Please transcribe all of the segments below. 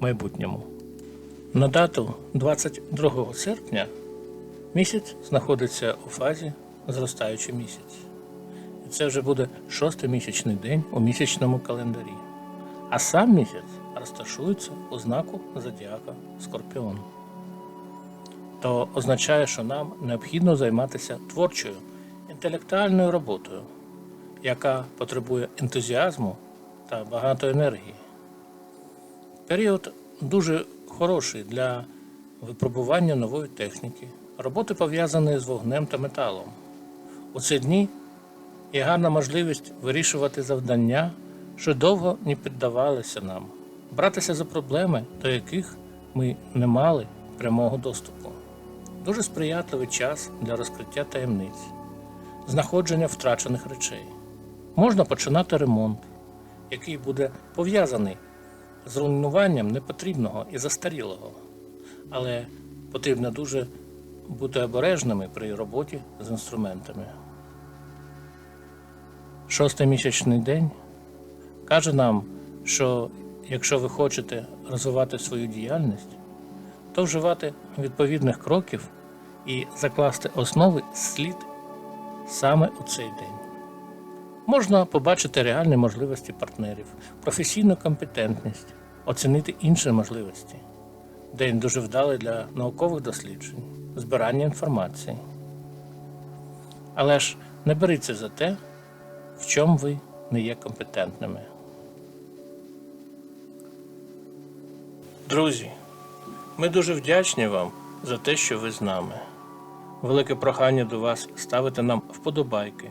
майбутньому. На дату 22 серпня місяць знаходиться у фазі зростаючий місяць. І це вже буде шостий місячний день у місячному календарі. А сам місяць розташується у знаку зодіака Скорпіон. То означає, що нам необхідно займатися творчою, інтелектуальною роботою, яка потребує ентузіазму та багато енергії. Період дуже хороший для випробування нової техніки, роботи пов'язаної з вогнем та металом. У ці дні є гарна можливість вирішувати завдання, що довго не піддавалися нам, братися за проблеми, до яких ми не мали прямого доступу. Дуже сприятливий час для розкриття таємниць, знаходження втрачених речей. Можна починати ремонт, який буде пов'язаний з руйнуванням непотрібного і застарілого, але потрібно дуже бути обережними при роботі з інструментами. Шостий місячний день каже нам, що якщо ви хочете розвивати свою діяльність, то вживати відповідних кроків і закласти основи слід саме у цей день. Можна побачити реальні можливості партнерів, професійну компетентність, оцінити інші можливості. День дуже вдалий для наукових досліджень, збирання інформації. Але ж не беріться за те, в чому ви не є компетентними. Друзі, ми дуже вдячні вам за те, що ви з нами. Велике прохання до вас ставити нам вподобайки,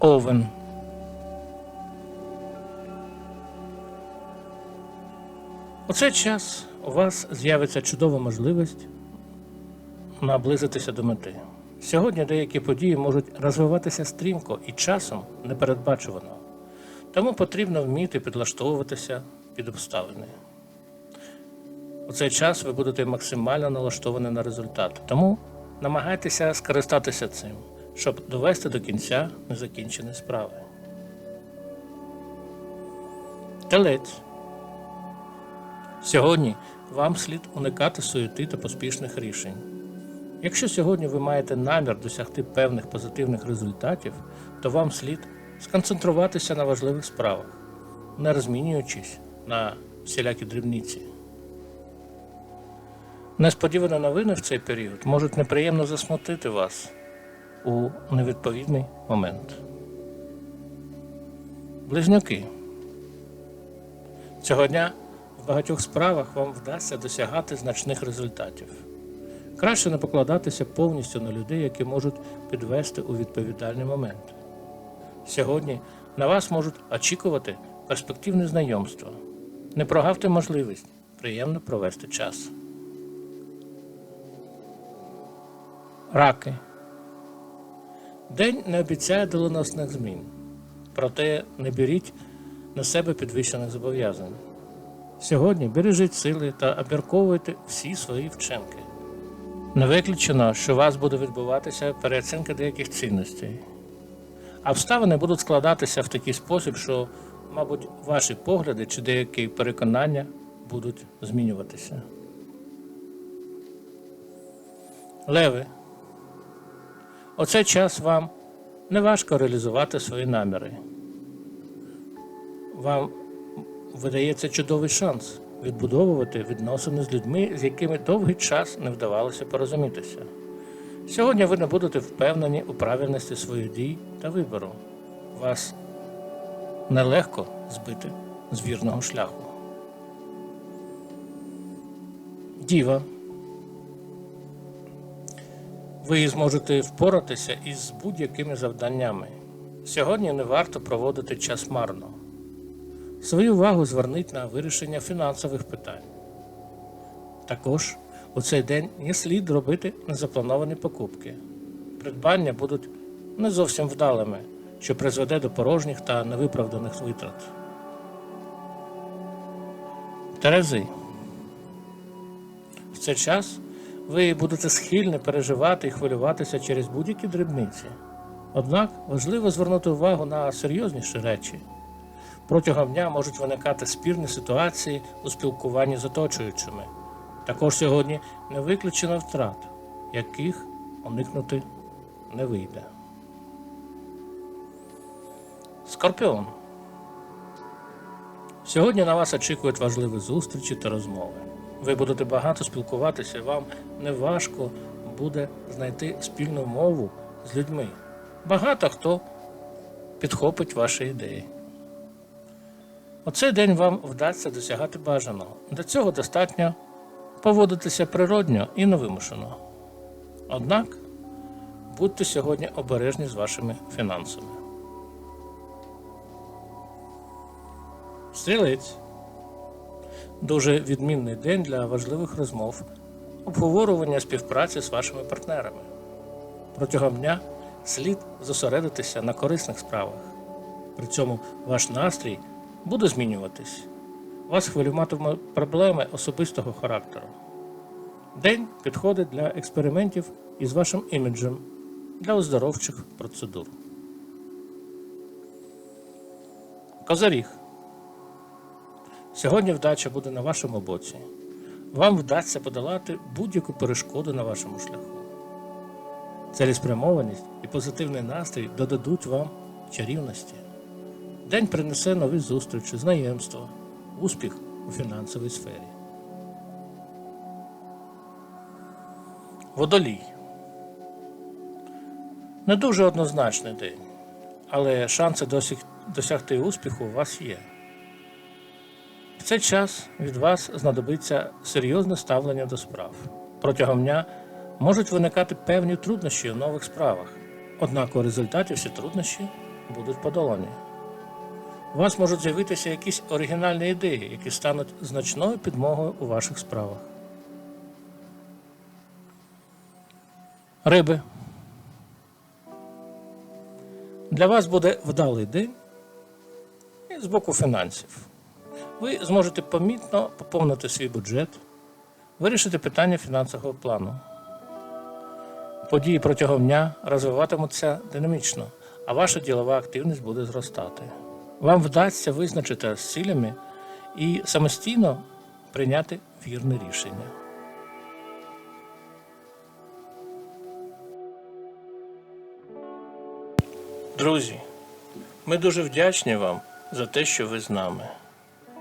Овен. У цей час у вас з'явиться чудова можливість наблизитися до мети. Сьогодні деякі події можуть розвиватися стрімко і часом непередбачувано, тому потрібно вміти підлаштовуватися під обставини. У цей час ви будете максимально налаштовані на результат, тому намагайтеся скористатися цим, щоб довести до кінця незакінчені справи. Телець. Сьогодні вам слід уникати суєти та поспішних рішень. Якщо сьогодні ви маєте намір досягти певних позитивних результатів, то вам слід сконцентруватися на важливих справах, не розмінюючись на всілякі дрібниці. Несподівані новини в цей період можуть неприємно засмутити вас у невідповідний момент. Близнюки. Цього дня в багатьох справах вам вдасться досягати значних результатів. Краще не покладатися повністю на людей, які можуть підвести у відповідальний момент. Сьогодні на вас можуть очікувати перспективне знайомство. Не прогавте можливість приємно провести час. Раки. День не обіцяє доленосних змін, проте не беріть на себе підвищених зобов'язань. Сьогодні бережіть сили та обмірковуйте всі свої вчинки. Не виключено, що у вас буде відбуватися переоцінка деяких цінностей. А обставини будуть складатися в такий спосіб, що, мабуть, ваші погляди чи деякі переконання будуть змінюватися. Леви. Оцей час вам не важко реалізувати свої наміри. Вам видається чудовий шанс відбудовувати відносини з людьми, з якими довгий час не вдавалося порозумітися. Сьогодні ви не будете впевнені у правильності своїх дій та вибору. Вас нелегко збити з вірного шляху. Діва. Ви зможете впоратися із будь-якими завданнями. Сьогодні не варто проводити час марно. Свою увагу зверніть на вирішення фінансових питань. Також у цей день не слід робити незаплановані покупки. Придбання будуть не зовсім вдалими, що призведе до порожніх та невиправданих витрат. Терези. В цей час ви будете схильні переживати і хвилюватися через будь-які дрібниці. Однак важливо звернути увагу на серйозніші речі. Протягом дня можуть виникати спірні ситуації у спілкуванні з оточуючими. Також сьогодні не виключено втрат, яких уникнути не вийде. Скорпіон. Сьогодні на вас очікують важливі зустрічі та розмови. Ви будете багато спілкуватися, вам не важко буде знайти спільну мову з людьми. Багато хто підхопить ваші ідеї. У цей день вам вдасться досягати бажаного. Для цього достатньо поводитися природньо і невимушено. Однак будьте сьогодні обережні з вашими фінансами. Стрілець. Дуже відмінний день для важливих розмов, обговорювання співпраці з вашими партнерами. Протягом дня слід зосередитися на корисних справах. При цьому ваш настрій буде змінюватись. Вас хвилюватимуть проблеми особистого характеру. День підходить для експериментів із вашим іміджем для оздоровчих процедур. Козаріг. Сьогодні вдача буде на вашому боці. Вам вдасться подолати будь-яку перешкоду на вашому шляху. Цілеспрямованість і позитивний настрій додадуть вам чарівності. День принесе нові зустрічі, знайомства, успіх у фінансовій сфері. Водолій. Не дуже однозначний день, але шанси досягти успіху у вас є. Цей час від вас знадобиться серйозне ставлення до справ. Протягом дня можуть виникати певні труднощі у нових справах, однак у результаті всі труднощі будуть подолані. У вас можуть з'явитися якісь оригінальні ідеї, які стануть значною підмогою у ваших справах. Риби. Для вас буде вдалий день з боку фінансів. Ви зможете помітно поповнити свій бюджет, вирішити питання фінансового плану. Події протягом дня розвиватимуться динамічно, а ваша ділова активність буде зростати. Вам вдасться визначити з цілями і самостійно прийняти вірне рішення. Друзі, ми дуже вдячні вам за те, що ви з нами.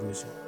друзі.